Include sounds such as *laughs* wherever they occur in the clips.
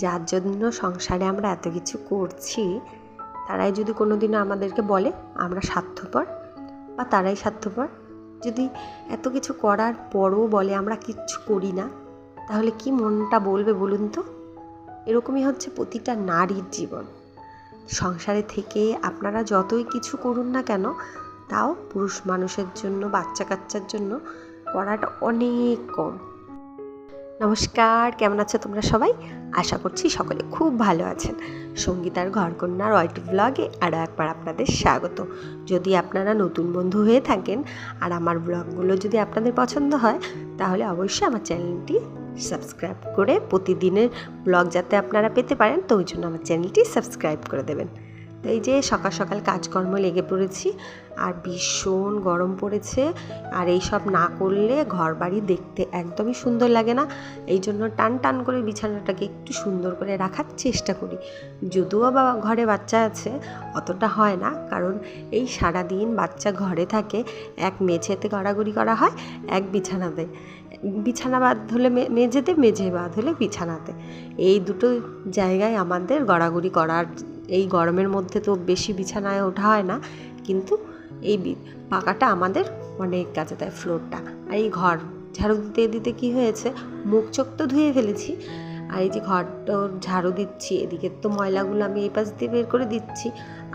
যার জন্য সংসারে আমরা এত কিছু করছি, তারাই যদি কোনো দিনও আমাদেরকে বলে, আমরা স্বার্থপর, বা তারাই স্বার্থপর, যদি এত কিছু করার পরও বলে, আমরা কিচ্ছু করি না, তাহলে কি মনটা বলবে বলুন তো? এরকমই হচ্ছে প্রতিটা নারীর জীবন। সংসারে থেকে আপনারা যতই কিছু করুন না কেন, তাও পুরুষ মানুষের জন্য বাচ্চা কাচ্চার জন্য করাটা অনেক কম। নমস্কার, কেমন আছো তোমরা সবাই? আশা করছি সকলে খুব ভালো আছেন। সঙ্গীতার ঘরকন্যার ওয়াইটি ব্লগে আরও একবার আপনাদের স্বাগত। যদি আপনারা নতুন বন্ধু হয়ে থাকেন আর আমার ব্লগগুলো যদি আপনাদের পছন্দ হয়, তাহলে অবশ্যই আমার চ্যানেলটি সাবস্ক্রাইব করে প্রতিদিনের ব্লগ যাতে আপনারা পেতে পারেন, তো ওই জন্য আমার চ্যানেলটি সাবস্ক্রাইব করে দেবেন। তো এই যে সকাল সকাল কাজকর্ম লেগে পড়েছি, আর ভীষণ গরম পড়েছে, আর এই সব না করলে ঘর বাড়ি দেখতে একদমই সুন্দর লাগে না। এই জন্য টান টান করে বিছানাটাকে একটু সুন্দর করে রাখার চেষ্টা করি। যদিও বা ঘরে বাচ্চা আছে, অতটা হয় না, কারণ এই সারা দিন বাচ্চা ঘরে থাকে, এক মেঝেতে গড়াগড়ি করা হয়, এক বিছানাতে। বিছানা বাদ হলে মেঝেতে, মেঝে বাদ হলে বিছানাতে। এই দুটো জায়গায় আমাদের গড়াগড়ি করার এই গরমের মধ্যে তো বেশি বিছানায় ওঠা হয় না, কিন্তু এই পাকাটা আমাদের অনেক কাজে দেয় ফ্লোরটা আর এই ঘর, ঝাড়ু দিতে দিতে কি হয়েছে? মুখ চোখ তো ধুয়ে ফেলেছি। আর এই যে ঘরটা ঝাড়ু দিচ্ছি, এদিকে তো ময়লাগুলো আমি এই পাশ দিয়ে বের করে দিচ্ছি,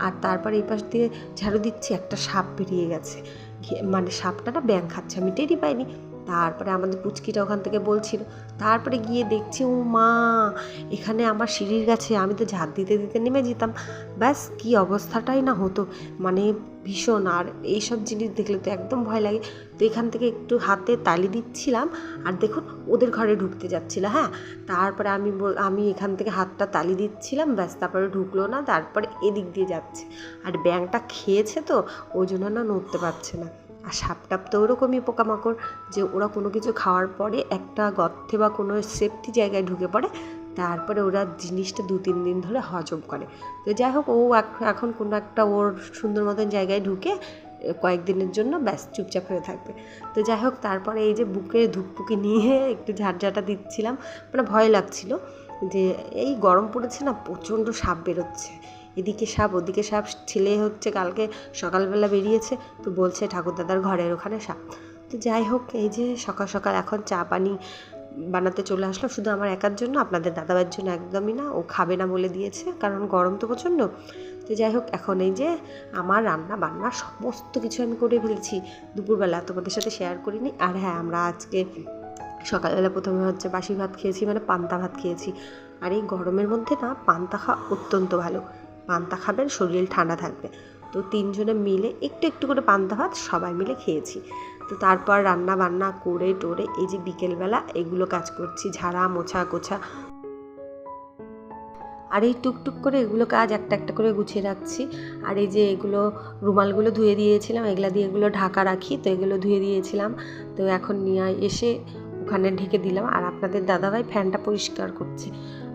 আর তারপর এই পাশ দিয়ে ঝাড়ু দিচ্ছি, একটা সাপ বেরিয়ে গেছে। মানে সাপটা না ব্যাং খাচ্ছে, আমি টেরি পাইনি। তারপরে আমাদের পুচকিটা ওখান থেকে বলছিল, তারপরে গিয়ে দেখছি, ও মা, এখানে আমার সিঁড়ির কাছে আমি তো ঝাঁট দিতে দিতে নেমে যেতাম। ব্যাস, কি অবস্থাটাই না হতো মানে ভীষণ। আর এইসব জিনিস দেখলে তো একদম ভয় লাগে। তো এখান থেকে একটু হাতে তালি দিচ্ছিলাম, আর দেখুন, ওদের ঘরে ঢুকতে যাচ্ছিল হ্যাঁ? তারপরে আমি আমি এখান থেকে হাতটা তালি দিচ্ছিলাম, ব্যাস, তারপরে ঢুকলো না, তারপরে এদিক দিয়ে যাচ্ছে। আর ব্যাংটা খেয়েছে তো, ওই জন্য না নড়তে পারছে না। আর সাপ টাপ তো ওরকমই পোকামাকড় যে ওরা কোনো কিছু খাওয়ার পরে একটা গর্তে বা কোনো সেফটি জায়গায় ঢুকে পড়ে, তারপরে ওরা জিনিসটা দু তিন দিন ধরে হজম করে। তো যাই হোক, ও এখ- এখন কোনো একটা ওর সুন্দর মতন জায়গায় ঢুকে কয়েকদিনের জন্য ব্যাস চুপচাপ হয়ে থাকবে। তো যাই হোক, তারপরে এই যে বুকে ধুকপুকি নিয়ে *laughs* একটু ঝাড়ঝাটা দিচ্ছিলাম মানে ভয় লাগছিল যে এই গরম পড়েছে না, প্রচণ্ড সাপ বেরোচ্ছে। এদিকে সাপ, ওদিকে সাপ ছেলে হচ্ছে কালকে সকালবেলা বেরিয়েছে, তো বলছে ঠাকুরদাদার ঘরের ওখানে সাপ। তো যাই হোক, এই যে সকাল সকাল এখন চা পানি বানাতে চলে আসলো, শুধু আমার একার জন্য, আপনাদের দাদাবার জন্য একদমই না, ও খাবে না বলে দিয়েছে, কারণ গরম তো প্রচণ্ড। তো যাই হোক, এখন এই যে আমার রান্না বান্না সমস্ত কিছু আমি করে ফেলেছি দুপুরবেলা, তোমাদের সাথে শেয়ার করিনি। আর হ্যাঁ আমরা আজকে সকালবেলা প্রথমে হচ্ছে বাসি ভাত খেয়েছি মানে পান্তা ভাত খেয়েছি। আর এই গরমের মধ্যে না, পান্তা খাওয়া অত্যন্ত ভালো। পান্তা খাবেন, শরীর ঠান্ডা থাকবে। তো তিনজনে মিলে একটু একটু করে পান্তা ভাত সবাই মিলে খেয়েছি। তো তারপর রান্না বান্না করে টোরে এই যে বিকেলবেলা এগুলো কাজ করছি, ঝাড়া, মোছা কোছা আর এই টুকটুক করে এগুলো কাজ একটা একটা করে গুছিয়ে রাখছি। আর এই যে এগুলো রুমালগুলো ধুয়ে দিয়েছিলাম, এগুলা দিয়ে এগুলো ঢাকা রাখি, তো এগুলো ধুয়ে দিয়েছিলাম। তো এখন নিয়ে এসে ওখানে ঢেকে দিলাম। আর আপনাদের দাদাভাই ফ্যানটা পরিষ্কার করছে।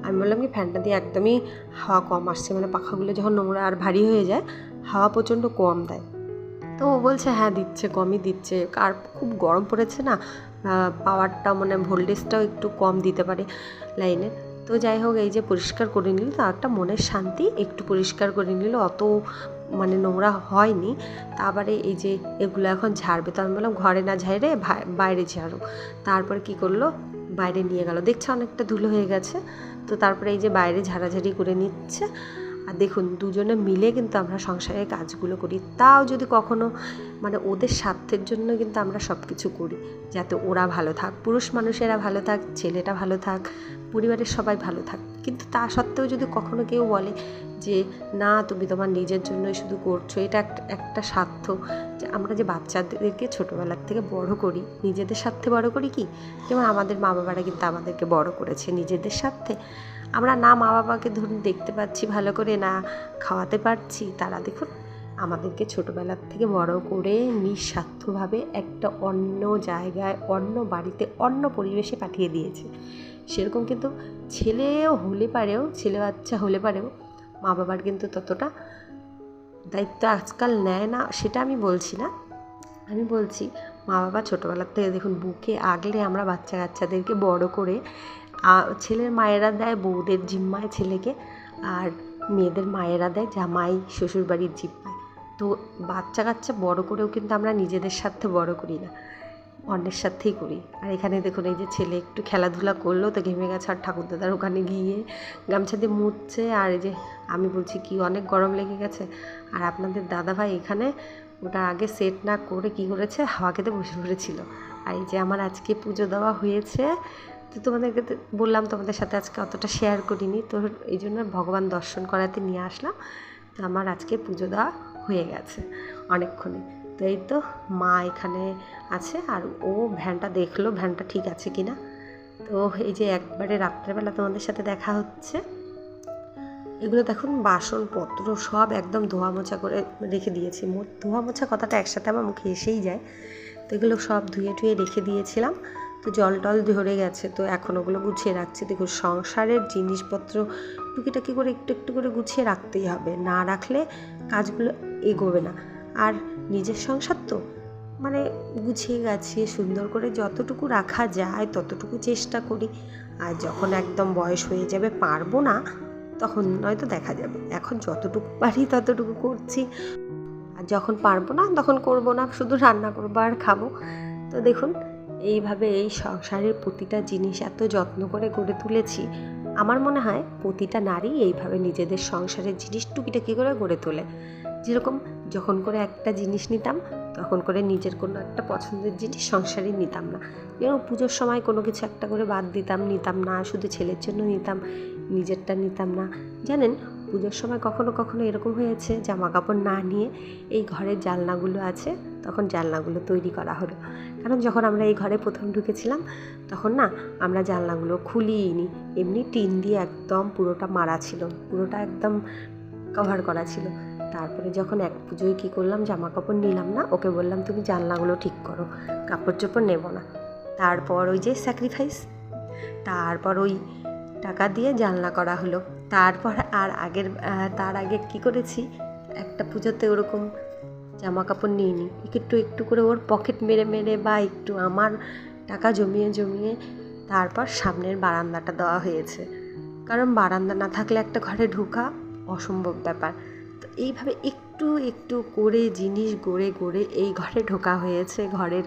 আমি বললাম কি, ফ্যানটা দিয়ে একদমই হাওয়া কম আসছে মানে পাখাগুলো যখন নোংরা আর ভারী হয়ে যায়, হাওয়া প্রচণ্ড কম দেয়। তো ও বলছে হ্যাঁ দিচ্ছে, কমই দিচ্ছে। আর খুব গরম পড়েছে না পাওয়ারটা মানে ভোল্টেজটাও একটু কম দিতে পারে লাইনে তো যাই হোক, এই যে পরিষ্কার করে নিল তো একটা মনের শান্তি একটু পরিষ্কার করে নিল, অত মানে নোংরা হয়নি। তারপরে এই যে এগুলো এখন ঝাড়বে, তো আমি বললাম, ঘরে না ঝাড়ে বাইরে ঝাড়ো তারপরে কি করল? বাইরে নিয়ে গেল। দেখছে অনেকটা ধুলো হয়ে গেছে। তো তারপরে এই যে বাইরে ঝাড়াঝাড়ি করে নিচ্ছে আর দেখুন, দুজনে মিলে কিন্তু আমরা সংসারের কাজগুলো করি। তাও যদি কখনো মানে ওদের স্বার্থের জন্য কিন্তু আমরা সব কিছু করি, যাতে ওরা ভালো থাক। পুরুষ মানুষেরা ভালো থাক, ছেলেটা ভালো থাক, পরিবারের সবাই ভালো থাক। কিন্তু তা সত্ত্বেও যদি কখনো কেউ বলে যে, না, তুমি তোমার নিজের জন্যই শুধু করছ, এটা একটা স্বার্থ। যে আমরা যে বাচ্চাদেরকে ছোটোবেলার থেকে বড় করি, নিজেদের স্বার্থে বড় করি কি? যেমন আমাদের মা বাবারা কিন্তু আমাদেরকে বড় করেছে নিজেদের স্বার্থে। আমরা না মা বাবাকে ধরুন দেখতে পাচ্ছি, ভালো করে না খাওয়াতে পারছি, তারা দেখুন আমাদেরকে ছোটোবেলার থেকে বড় করে নিঃস্বার্থভাবে একটা অন্য জায়গায়, অন্য বাড়িতে, অন্য পরিবেশে পাঠিয়ে দিয়েছে। সেরকম কিন্তু ছেলেও হলে পারেও, ছেলে বাচ্চা হলে পারেও মা বাবার কিন্তু ততটা দায়িত্ব আজকাল নেয় না, সেটা আমি বলছি না। আমি বলছি মা বাবা ছোটোবেলার থেকে দেখুন, বুকে আগলে আমরা বাচ্চা কাচ্চাদেরকে বড় করে ছেলের মায়েরা দেয়, বউদের জিম্মায় ছেলেকে আর মেয়েদের মায়েরা দেয়, জামাই শ্বশুরবাড়ির জিম্মায়। তো বাচ্চা কাচ্চা বড় করেও কিন্তু আমরা নিজেদের স্বার্থে বড় করি না, অন্যের সাথেই করি। আর এখানে দেখুন, এই যে ছেলে একটু খেলাধুলা করল, তো ঘেমে গেছে আর ঠাকুরদাদার ওখানে গিয়ে গামছা দিয়ে মুছছে। আর এই যে আমি বলছি, কি অনেক গরম লেগে গেছে। আর আপনাদের দাদাভাই এখানে ওটা আগে সেট না করে কি করেছে? হাওয়া খেতে বসে পড়েছিল। আর এই যে আমার আজকে পুজো দেওয়া হয়েছে তো তোমাদেরকে বললাম তোমাদের সাথে আজকে অতটা শেয়ার করিনি, তো এই জন্য ভগবান দর্শন করাতে নিয়ে আসলাম। তো আমার আজকে পুজো দেওয়া হয়ে গেছে অনেকক্ষণে। তো এই তো মা এখানে আছে আর ও ভ্যানটা দেখল, ভ্যানটা ঠিক আছে কি না তো এই যে একবারে রাত্রেবেলা তোমাদের সাথে দেখা হচ্ছে। এগুলো দেখুন বাসনপত্র সব একদম ধোয়া মোছা করে রেখে দিয়েছি। ধোয়া মোছা কথাটা একসাথে আমার মুখে এসেই যায়। তো এগুলো সব ধুয়ে টুয়ে রেখে দিয়েছিলাম। তো জল টল ধরে গেছে, তো এখন ওগুলো গুছিয়ে রাখছি। দেখুন, সংসারের জিনিসপত্র টুকিটাকি করে একটু একটু করে গুছিয়ে রাখতেই হবে। না রাখলে কাজগুলো এগোবে না। আর নিজের সংসার তো মানে গুছিয়ে গাছিয়ে সুন্দর করে যতটুকু রাখা যায় ততটুকু চেষ্টা করি। আর যখন একদম বয়স হয়ে যাবে, পারব না, তখন নয়তো দেখা যাবে। এখন যতটুকু পারি ততটুকু করছি। আর যখন পারব না, তখন করব না, শুধু রান্না করব আর খাব। তো দেখুন এইভাবে এই সংসারের প্রতিটা জিনিস এত যত্ন করে গড়ে তুলেছি, আমার মনে হয় প্রতিটা নারী এইভাবে নিজেদের সংসারের জিনিস টুকিটাকি করে গড়ে তোলে। যেরকম যখন করে একটা জিনিস নিতাম, তখন করে নিজের কোনো একটা পছন্দের জিনিস সংসারে নিতাম না। যেমন পুজোর সময় কোনো কিছু একটা করে বাদ দিতাম, নিতাম না, শুধু ছেলের জন্য নিতাম, নিজেরটা নিতাম না। জানেন পুজোর সময় কখনো কখনো এরকম হয়েছে জামা কাপড় না নিয়ে এই ঘরের জালনাগুলো আছে, তখন জালনাগুলো তৈরি করা হলো। কারণ যখন আমরা এই ঘরে প্রথম ঢুকেছিলাম, তখন না আমরা জানলাগুলো খুলিনি এমনি টিন দিয়ে একদম পুরোটা মারা ছিল, পুরোটা একদম কভার করা ছিল। তারপরে যখন এক পুজোয় কী করলাম জামা কাপড় নিলাম না, ওকে বললাম, তুমি জানলাগুলো ঠিক করো কাপড় চোপড় নেব না। তারপর ওই যে স্যাক্রিফাইস তারপর ওই টাকা দিয়ে জানলা করা হলো। তারপর আর আগের তার আগে কি করেছি? একটা পুজোতে ওরকম জামা কাপড় নিইনি। একটু একটু করে ওর পকেট মেরে মেরে বা একটু আমার টাকা জমিয়ে জমিয়ে তারপর সামনের বারান্দাটা দেওয়া হয়েছে। কারণ বারান্দা না থাকলে একটা ঘরে ঢোকা অসম্ভব ব্যাপার। তো এইভাবে একটু একটু করে জিনিস গড়ে গড়ে এই ঘরে ঢোকা হয়েছে, ঘরের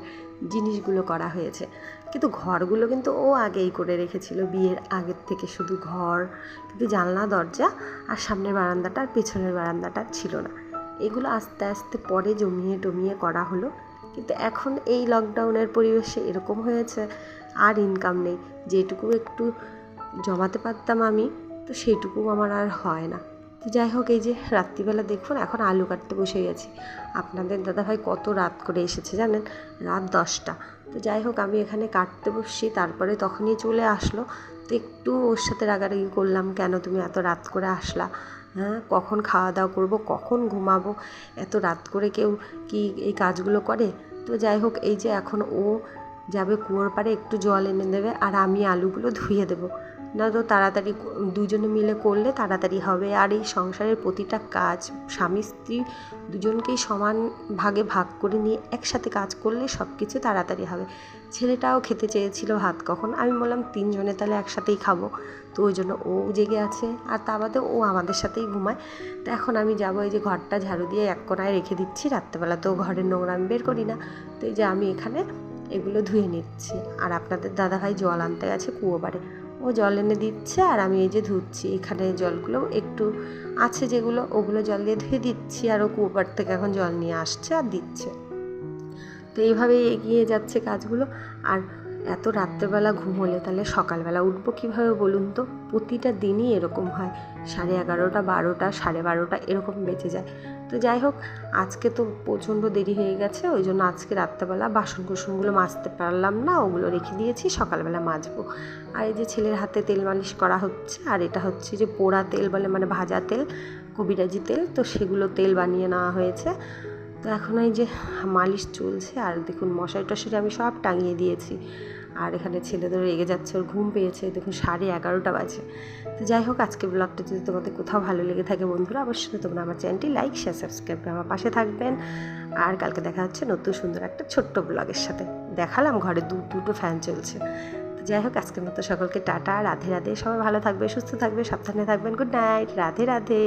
জিনিসগুলো করা হয়েছে। কিন্তু ঘরগুলো কিন্তু ও আগেই করে রেখেছিল, বিয়ের আগের থেকে শুধু ঘর, কিন্তু জানলা, দরজা আর সামনের বারান্দাটা আর পেছনের বারান্দাটা ছিল না। এগুলো আস্তে আস্তে পরে জমিয়ে টমিয়ে করা হলো, কিন্তু এখন এই লকডাউনের পরিবেশে এরকম হয়েছে, আর ইনকাম নেই। যেটুকু একটু জমাতে পারতাম আমি, তো সেটুকু আমার আর হয় না। তো যাই হোক, এই যে রাত্রিবেলা দেখুন, এখন আলু কাটতে বসে গেছি। আপনাদের দাদাভাই কত রাত করে এসেছে জানেন? রাত দশটা। তো যাই হোক, আমি এখানে কাটতে বসছি, তারপরে তখনই চলে আসলো। তো একটু ওর সাথে রাগারাগি করলাম, কেন তুমি এত রাত করে আসলা? হ্যাঁ কখন খাওয়া দাওয়া করব? কখন ঘুমাবো? এত রাত করে কেউ কি এই কাজগুলো করে? তো যাই হোক, এই যে এখন ও যাবে কুয়োর পাড়ে, একটু জল এনে দেবে, আর আমি আলুগুলো ধুয়ে দেবো। না তো তাড়াতাড়ি দুজনে মিলে করলে তাড়াতাড়ি হবে। আর এই সংসারের প্রতিটা কাজ স্বামী, স্ত্রী দুজনকেই সমান ভাগে ভাগ করে নিয়ে একসাথে কাজ করলে সব কিছু তাড়াতাড়ি হবে। ছেলেটাও খেতে চেয়েছিল ভাত কখন? আমি বললাম, তিনজনে তাহলে একসাথেই খাব। তো ওই জন্য ও জেগে আছে। আর তা বাদে ও আমাদের সাথেই ঘুমায়। তো এখন আমি যাব, এই যে ঘরটা ঝাড়ু দিয়ে এক কোনায় রেখে দিচ্ছি। রাত্রেবেলা তো ঘরের নোংরা আমি বের করি না। তো এই যে আমি এখানে এগুলো ধুয়ে নিচ্ছি। আর আপনাদের দাদাভাই জল আনতে গেছে কুয়ো পাড়ে ও জল এনে দিচ্ছে আর আমি এই যে ধুচ্ছি। এখানে জলগুলো একটু আছে যেগুলো, ওগুলো জল দিয়ে ধুয়ে দিচ্ছি আর ও কুয়োপার থেকে এখন জল নিয়ে আসছে আর দিচ্ছে। তো এইভাবেই এগিয়ে যাচ্ছে কাজগুলো। আর এত রাত্রেবেলা ঘুম হলে তাহলে সকালবেলা উঠবো কীভাবে বলুন তো? প্রতিটা দিনই এরকম হয়। সাড়ে এগারোটা বারোটা সাড়ে বারোটা এরকম বেঁচে যায়। তো যাই হোক আজকে তো প্রচণ্ড দেরি হয়ে গেছে ওই জন্য আজকে রাত্রেবেলা বাসন কুসনগুলো মাজতে পারলাম না ওগুলো রেখে দিয়েছি সকালবেলা মাজবো। আর এই যে ছেলের হাতে তেল মালিশ করা হচ্ছে আর এটা হচ্ছে যে পোড়া তেল বলে মানে ভাজা তেল কবিরাজি তেল তো সেগুলো তেল বানিয়ে নেওয়া হয়েছে। তো এখন এই যে মালিশ চলছে আর দেখুন মশারি টশারি আমি সব টাঙিয়ে দিয়েছি। আর এখানে ছেলেদের রেগে যাচ্ছে, ওর ঘুম পেয়েছে, দেখুন সাড়ে এগারোটা বাজে। তো যাই হোক আজকে ব্লগটা যদি তোমাদের কোথাও ভালো লেগে থাকে বন্ধুরা, অবশ্যই তোমরা আমার চ্যানেলটি লাইক শেয়ার সাবস্ক্রাইব করে আমার পাশে থাকবেন। আর কালকে দেখা হচ্ছে নতুন সুন্দর একটা ছোট্ট ব্লগের সাথে। দেখালাম ঘরে দু, দুটো ফ্যান চলছে। তো যাই হোক, আজকের মতো সকলকে টাটা, রাধে রাধে। সবাই ভালো থাকবে, সুস্থ থাকবে, সাবধানে থাকবেন। Good night Radhe Radhe.